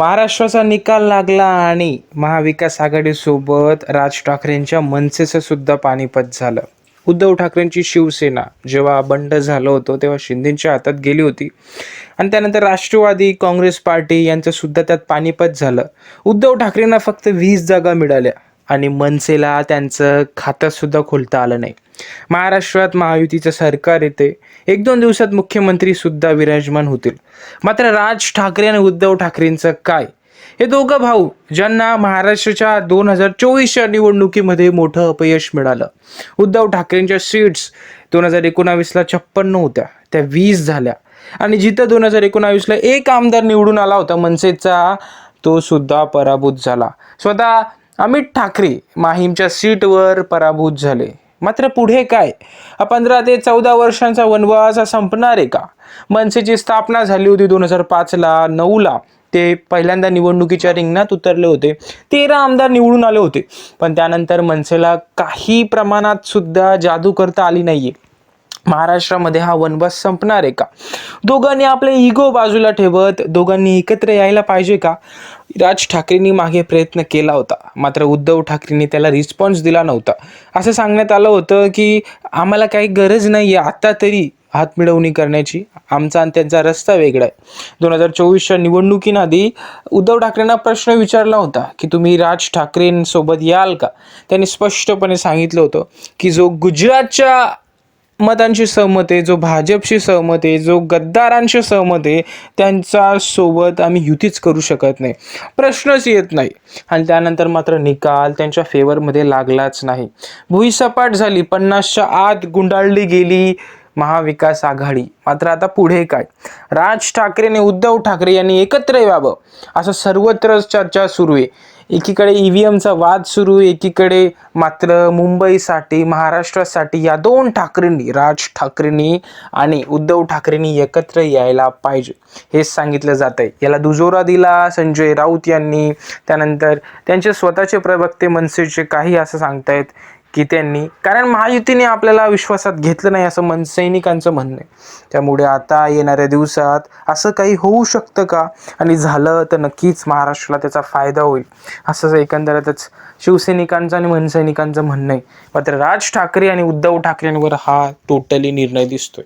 महाराष्ट्राचा निकाल लागला आणि महाविकास आघाडीसोबत राज ठाकरेंच्या मनसेचं सुद्धा पानिपत झालं. उद्धव ठाकरेंची शिवसेना जेव्हा बंड झालं होतं तेव्हा शिंदेच्या हातात गेली होती. आणि त्यानंतर राष्ट्रवादी काँग्रेस पार्टी यांचं सुद्धा त्यात पानिपत झालं. उद्धव ठाकरेंना फक्त वीस जागा मिळाल्या. आणि मनसेला त्यांचं खातंसुद्धा खोलता आलं नाही. महाराष्ट्रात महायुतीचं सरकार येते. एक दोन दिवसात मुख्यमंत्रीसुद्धा विराजमान होतील. मात्र राज ठाकरे आणि उद्धव ठाकरेंचं काय? हे दोघं भाऊ ज्यांना महाराष्ट्राच्या दोन हजार चोवीसच्या निवडणुकीमध्ये मोठं अपयश मिळालं. उद्धव ठाकरेंच्या सीट्स दोन हजार एकोणावीसला छप्पन्न होत्या त्या वीस झाल्या. आणि जिथं दोन हजार एकोणावीसला एक आमदार निवडून आला होता मनसेचा तो सुद्धा पराभूत झाला. स्वतः अमित ठाकरे माहीमच्या सीटवर पराभूत झाले. मात्र पुढे काय? हा पंधरा ते चौदा वर्षांचा वनवास संपणार आहे का? मनसेची स्थापना झाली होती दोन हजार पाचला नऊला. ते पहिल्यांदा निवडणुकीच्या रिंगणात उतरले होते. तेरा आमदार निवडून आले होते. पण त्यानंतर मनसेला काही प्रमाणात सुद्धा जादू करता आली नाहीये. महाराष्ट्रामध्ये हा वनवास संपणार आहे का? दोघांनी आपले इगो बाजूला ठेवत दोघांनी एकत्र यायला पाहिजे का? राज ठाकरेंनी मागे प्रयत्न केला होता. मात्र उद्धव ठाकरेंनी त्याला रिस्पॉन्स दिला नव्हता. असं सांगण्यात आलं होतं की आम्हाला काही गरज नाही आहे आत्ता तरी हात मिळवणी करण्याची. आमचा आणि त्यांचा रस्ता वेगळा आहे. दोन हजार चोवीसच्या निवडणुकीआधी उद्धव ठाकरेंना प्रश्न विचारला होता की तुम्ही राज ठाकरेंसोबत याल का? त्यांनी स्पष्टपणे सांगितलं होतं की जो गुजरातच्या मतांशी सहमत आहे जो भाजपशी सहमत आहे जो गद्दारांशी सहमत आहे त्यांचा सोबत आम्ही युतीच करू शकत नाही. प्रश्नच येत नाही. आणि त्यानंतर मात्र निकाल त्यांच्या फेवरमध्ये लागलाच नाही. भुईसपाट झाली. पन्नासच्या आत गुंडाळली गेली. महाविकास आघाडी. मात्र आता पुढे काय? राज ठाकरे आणि उद्धव ठाकरे यांनी एकत्र यावं असं सर्वत्र चर्चा सुरू आहे. एकीकडे ई व्ही एमचा वाद सुरू आहे एकीकडे मात्र मुंबईसाठी महाराष्ट्रासाठी या दोन ठाकरेंनी राज ठाकरेंनी आणि उद्धव ठाकरेंनी एकत्र यायला पाहिजे. हेच सांगितलं जात आहे याला दुजोरा दिला संजय राऊत यांनी. त्यानंतर त्यांचे स्वतःचे प्रवक्ते मनसेचे काही असं सांगतायत की त्यांनी कारण महायुतीने आपल्याला विश्वासात घेतलं नाही असं मन सैनिकांचं म्हणणं आहे. त्यामुळे आता येणाऱ्या दिवसात असं काही होऊ शकतं का? आणि झालं तर नक्कीच महाराष्ट्राला त्याचा फायदा होईल. असं एकंदरीतच शिवसैनिकांचं आणि मनसैनिकांचं म्हणणं आहे. मात्र राज ठाकरे आणि उद्धव ठाकरेंवर हा टोटली निर्णय दिसतोय.